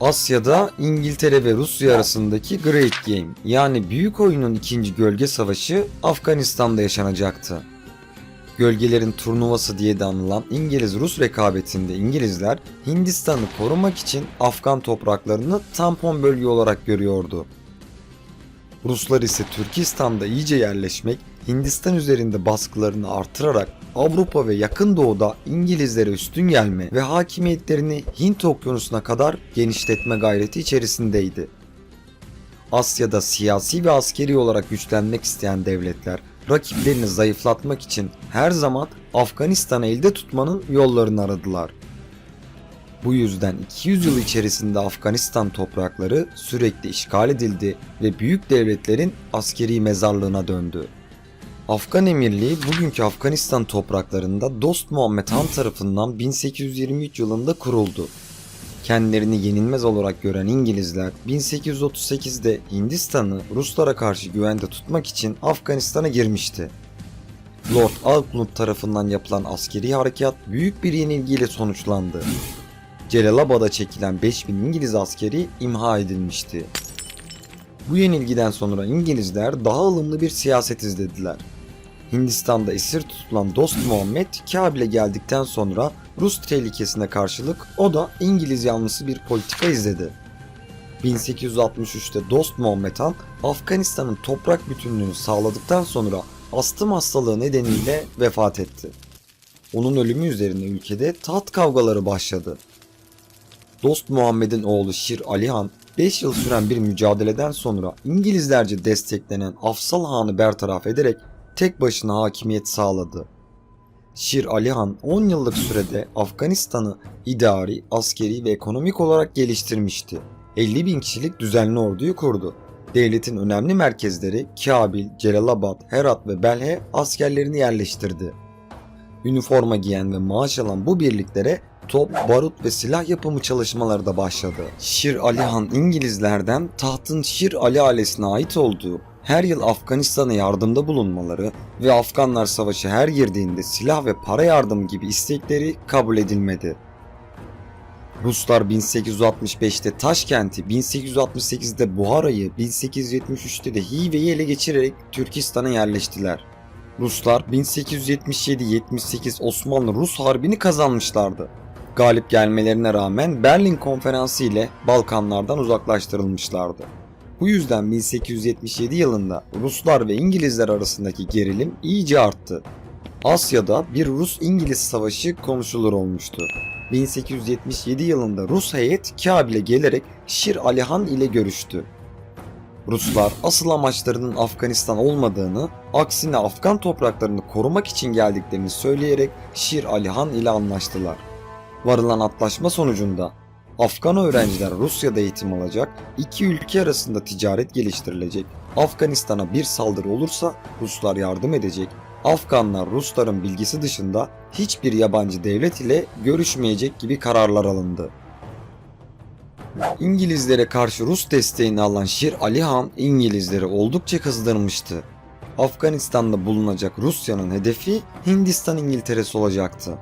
Asya'da İngiltere ve Rusya arasındaki Great Game yani Büyük Oyunun ikinci gölge savaşı Afganistan'da yaşanacaktı. Gölgelerin turnuvası diye de anılan İngiliz-Rus rekabetinde İngilizler Hindistan'ı korumak için Afgan topraklarını tampon bölge olarak görüyordu. Ruslar ise Türkistan'da iyice yerleşmek, Hindistan üzerinde baskılarını artırarak Avrupa ve Yakın Doğu'da İngilizlere üstün gelme ve hakimiyetlerini Hint Okyanusu'na kadar genişletme gayreti içerisindeydi. Asya'da siyasi ve askeri olarak güçlenmek isteyen devletler rakiplerini zayıflatmak için her zaman Afganistan'ı elde tutmanın yollarını aradılar. Bu yüzden 200 yıl içerisinde Afganistan toprakları sürekli işgal edildi ve büyük devletlerin askeri mezarlığına döndü. Afgan Emirliği bugünkü Afganistan topraklarında Dost Muhammed Han tarafından 1823 yılında kuruldu. Kendilerini yenilmez olarak gören İngilizler 1838'de Hindistan'ı Ruslara karşı güvende tutmak için Afganistan'a girmişti. Lord Auckland tarafından yapılan askeri harekat büyük bir yenilgiyle sonuçlandı. Celalabad'a çekilen 5000 İngiliz askeri imha edilmişti. Bu yenilgiden sonra İngilizler daha ılımlı bir siyaset izlediler. Hindistan'da esir tutulan Dost Muhammed Kabil'e geldikten sonra Rus tehlikesine karşılık o da İngiliz yanlısı bir politika izledi. 1863'te Dost Muhammed Han Afganistan'ın toprak bütünlüğünü sağladıktan sonra astım hastalığı nedeniyle vefat etti. Onun ölümü üzerine ülkede taht kavgaları başladı. Dost Muhammed'in oğlu Şir Ali Han 5 yıl süren bir mücadeleden sonra İngilizlerce desteklenen Afsal Han'ı bertaraf ederek tek başına hakimiyet sağladı. Şir Ali Han 10 yıllık sürede Afganistan'ı idari, askeri ve ekonomik olarak geliştirmişti. 50 bin kişilik düzenli orduyu kurdu. Devletin önemli merkezleri Kabil, Celalabad, Herat ve Belhe askerlerini yerleştirdi. Üniforma giyen ve maaş alan bu birliklere top, barut ve silah yapımı çalışmaları da başladı. Şir Ali Han İngilizlerden tahtın Şir Ali ailesine ait olduğu her yıl Afganistan'a yardımda bulunmaları ve Afganlar savaşı her girdiğinde silah ve para yardımı gibi istekleri kabul edilmedi. Ruslar 1865'te Taşkent'i, 1868'de Buhara'yı, 1873'te de Hive'yi ele geçirerek Türkistan'a yerleştiler. Ruslar 1877-78 Osmanlı-Rus Harbi'ni kazanmışlardı. Galip gelmelerine rağmen Berlin Konferansı ile Balkanlardan uzaklaştırılmışlardı. Bu yüzden 1877 yılında Ruslar ve İngilizler arasındaki gerilim iyice arttı. Asya'da bir Rus-İngiliz savaşı konuşulur olmuştu. 1877 yılında Rus heyet Kabil'e gelerek Şir Ali Han ile görüştü. Ruslar asıl amaçlarının Afganistan olmadığını, aksine Afgan topraklarını korumak için geldiklerini söyleyerek Şir Ali Han ile anlaştılar. Varılan antlaşma sonucunda Afgan öğrenciler Rusya'da eğitim alacak, iki ülke arasında ticaret geliştirilecek, Afganistan'a bir saldırı olursa Ruslar yardım edecek, Afganlar Rusların bilgisi dışında hiçbir yabancı devlet ile görüşmeyecek gibi kararlar alındı. İngilizlere karşı Rus desteğini alan Şir Ali Han İngilizleri oldukça kızdırmıştı. Afganistan'da bulunacak Rusya'nın hedefi Hindistan İngiltere'si olacaktı.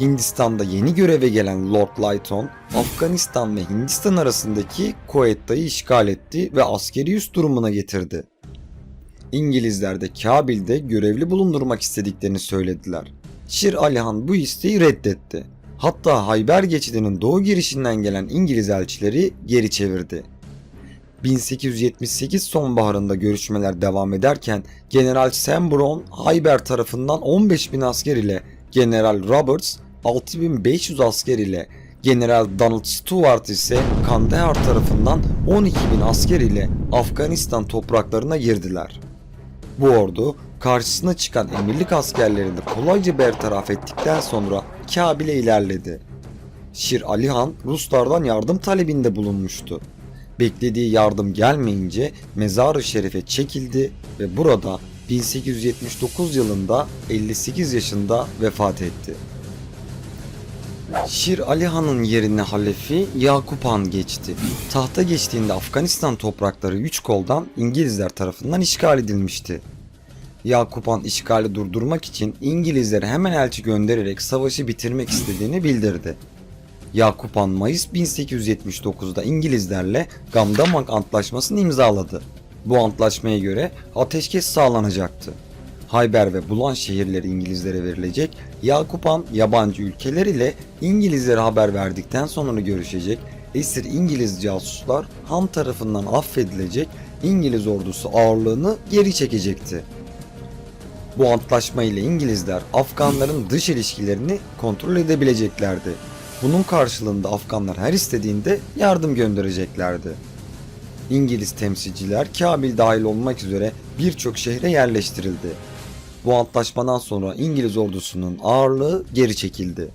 Hindistan'da yeni göreve gelen Lord Lytton, Afganistan ve Hindistan arasındaki Kuwait'tayı işgal etti ve askeri üst durumuna getirdi. İngilizler de Kabil'de görevli bulundurmak istediklerini söylediler. Şir Ali Han bu isteği reddetti. Hatta Hayber geçidinin doğu girişinden gelen İngiliz elçileri geri çevirdi. 1878 sonbaharında görüşmeler devam ederken General Sam Brown Hayber tarafından 15 bin asker ile General Roberts 6500 asker ile General Donald Stewart ise Kandahar tarafından 12 bin asker ile Afganistan topraklarına girdiler. Bu ordu karşısına çıkan emirlik askerlerini kolayca bertaraf ettikten sonra Kabil'e ilerledi. Şir Ali Han Ruslardan yardım talebinde bulunmuştu. Beklediği yardım gelmeyince Mezar-ı Şerif'e çekildi ve burada 1879 yılında 58 yaşında vefat etti. Şir Ali Han'ın yerine halefi Yakup Han geçti. Tahta geçtiğinde Afganistan toprakları üç koldan İngilizler tarafından işgal edilmişti. Yakup Han işgali durdurmak için İngilizlere hemen elçi göndererek savaşı bitirmek istediğini bildirdi. Yakup Han Mayıs 1879'da İngilizlerle Gamdamak Antlaşması'nı imzaladı. Bu antlaşmaya göre ateşkes sağlanacaktı. Hayber ve Bulan şehirleri İngilizlere verilecek, Yakup Han yabancı ülkeler ile İngilizlere haber verdikten sonra görüşecek, esir İngiliz casuslar Han tarafından affedilecek, İngiliz ordusu ağırlığını geri çekecekti. Bu antlaşma ile İngilizler Afganların dış ilişkilerini kontrol edebileceklerdi. Bunun karşılığında Afganlar her istediğinde yardım göndereceklerdi. İngiliz temsilciler Kabil dahil olmak üzere birçok şehre yerleştirildi. Bu antlaşmadan sonra İngiliz ordusunun ağırlığı geri çekildi.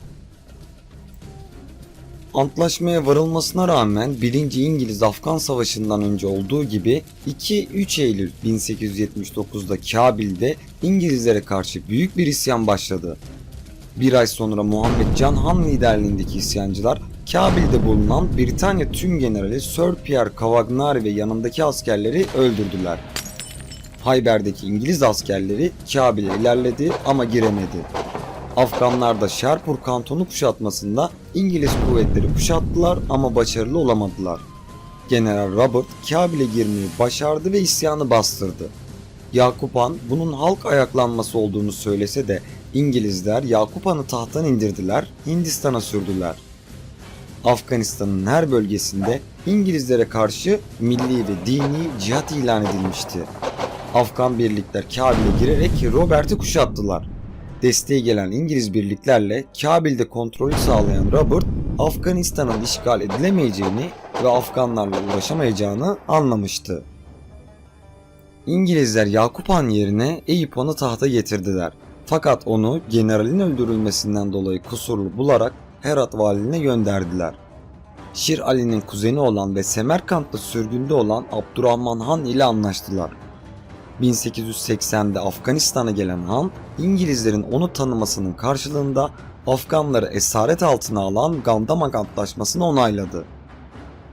Antlaşmaya varılmasına rağmen 1. İngiliz-Afgan Savaşı'ndan önce olduğu gibi 2-3 Eylül 1879'da Kabil'de İngilizlere karşı büyük bir isyan başladı. Bir ay sonra Muhammed Can Han liderliğindeki isyancılar Kabil'de bulunan Britanya Tüm Generali Sir Pierre Cavagnari ve yanındaki askerleri öldürdüler. Hayber'deki İngiliz askerleri Kabil'e ilerledi ama giremedi. Afganlar da Sherpur kantonu kuşatmasında İngiliz kuvvetleri kuşattılar ama başarılı olamadılar. General Robert Kabil'e girmeyi başardı ve isyanı bastırdı. Yakup Han bunun halk ayaklanması olduğunu söylese de İngilizler Yakup Han'ı tahttan indirdiler, Hindistan'a sürdüler. Afganistan'ın her bölgesinde İngilizlere karşı milli ve dini cihat ilan edilmişti. Afgan birlikler Kabil'e girerek Robert'i kuşattılar. Desteğe gelen İngiliz birliklerle Kabil'de kontrolü sağlayan Robert, Afganistan'ın işgal edilemeyeceğini ve Afganlarla uğraşamayacağını anlamıştı. İngilizler Yakup Han yerine Eyüp Han'ı tahta getirdiler. Fakat onu generalin öldürülmesinden dolayı kusurlu bularak Herat valiliğine gönderdiler. Şir Ali'nin kuzeni olan ve Semerkant'ta sürgünde olan Abdurrahman Han ile anlaştılar. 1880'de Afganistan'a gelen Han, İngilizlerin onu tanımasının karşılığında Afganları esaret altına alan Gandamak Antlaşması'nı onayladı.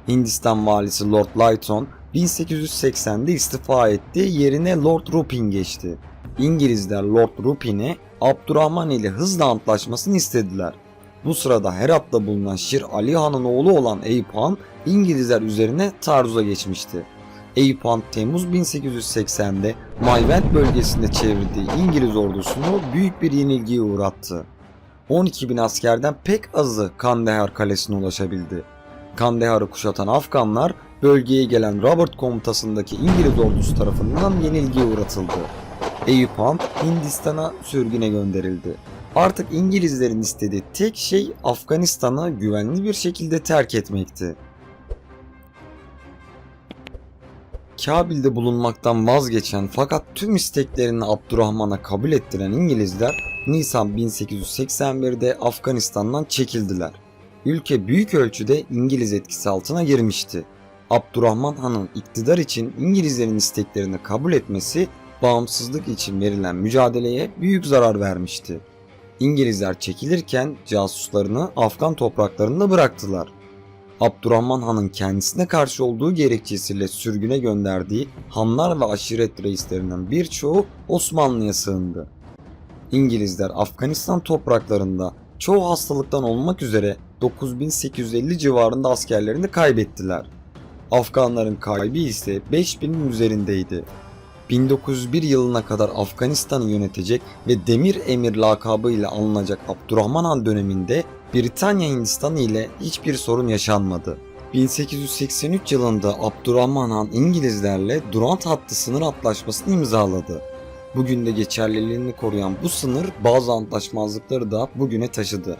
Hindistan valisi Lord Lytton 1880'de istifa etti, yerine Lord Rupin geçti. İngilizler Lord Rupin'e Abdurrahman ile hızla antlaşmasını istediler. Bu sırada Herat'ta bulunan Şir Ali Han'ın oğlu olan Eyüp Han, İngilizler üzerine taarruza geçmişti. Eyüp Han Temmuz 1880'de Maywent bölgesinde çevirdiği İngiliz ordusunu büyük bir yenilgiye uğrattı. 12 bin askerden pek azı Kandahar kalesine ulaşabildi. Kandahar'ı kuşatan Afganlar bölgeye gelen Robert komutasındaki İngiliz ordusu tarafından yenilgiye uğratıldı. Eyüp Han Hindistan'a sürgüne gönderildi. Artık İngilizlerin istediği tek şey Afganistan'ı güvenli bir şekilde terk etmekti. Kabil'de bulunmaktan vazgeçen fakat tüm isteklerini Abdurrahman'a kabul ettiren İngilizler Nisan 1881'de Afganistan'dan çekildiler. Ülke büyük ölçüde İngiliz etkisi altına girmişti. Abdurrahman Han'ın iktidar için İngilizlerin isteklerini kabul etmesi bağımsızlık için verilen mücadeleye büyük zarar vermişti. İngilizler çekilirken casuslarını Afgan topraklarında bıraktılar. Abdurrahman Han'ın kendisine karşı olduğu gerekçesiyle sürgüne gönderdiği Hanlar ve aşiret reislerinden birçoğu Osmanlı'ya sığındı. İngilizler Afganistan topraklarında çoğu hastalıktan olmak üzere 9850 civarında askerlerini kaybettiler. Afganların kaybı ise 5000'in üzerindeydi. 1901 yılına kadar Afganistan'ı yönetecek ve Demir Emir lakabıyla anılacak Abdurrahman Han döneminde Britanya Hindistan ile hiçbir sorun yaşanmadı. 1883 yılında Abdurrahman Han İngilizlerle Durant hattı sınır antlaşmasını imzaladı. Bugün de geçerliliğini koruyan bu sınır bazı antlaşmazlıkları da bugüne taşıdı.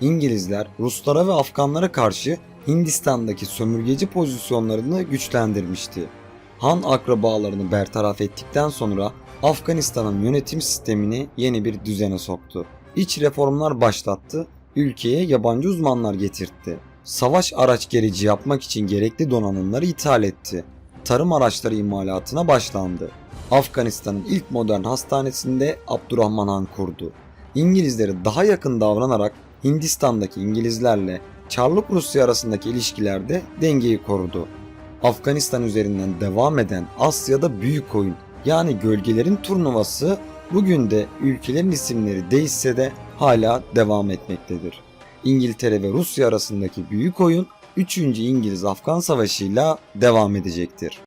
İngilizler Ruslara ve Afganlara karşı Hindistan'daki sömürgeci pozisyonlarını güçlendirmişti. Han akrabalarını bertaraf ettikten sonra Afganistan'ın yönetim sistemini yeni bir düzene soktu. İç reformlar başlattı, ülkeye yabancı uzmanlar getirtti. Savaş araç gerici yapmak için gerekli donanımları ithal etti. Tarım araçları imalatına başlandı. Afganistan'ın ilk modern hastanesinde Abdurrahman Han kurdu. İngilizleri daha yakın davranarak Hindistan'daki İngilizlerle Çarlık Rusya arasındaki ilişkilerde dengeyi korudu. Afganistan üzerinden devam eden Asya'da büyük oyun yani gölgelerin turnuvası bugün de ülkelerin isimleri değişse de hala devam etmektedir. İngiltere ve Rusya arasındaki büyük oyun 3. İngiliz-Afgan Savaşı'yla devam edecektir.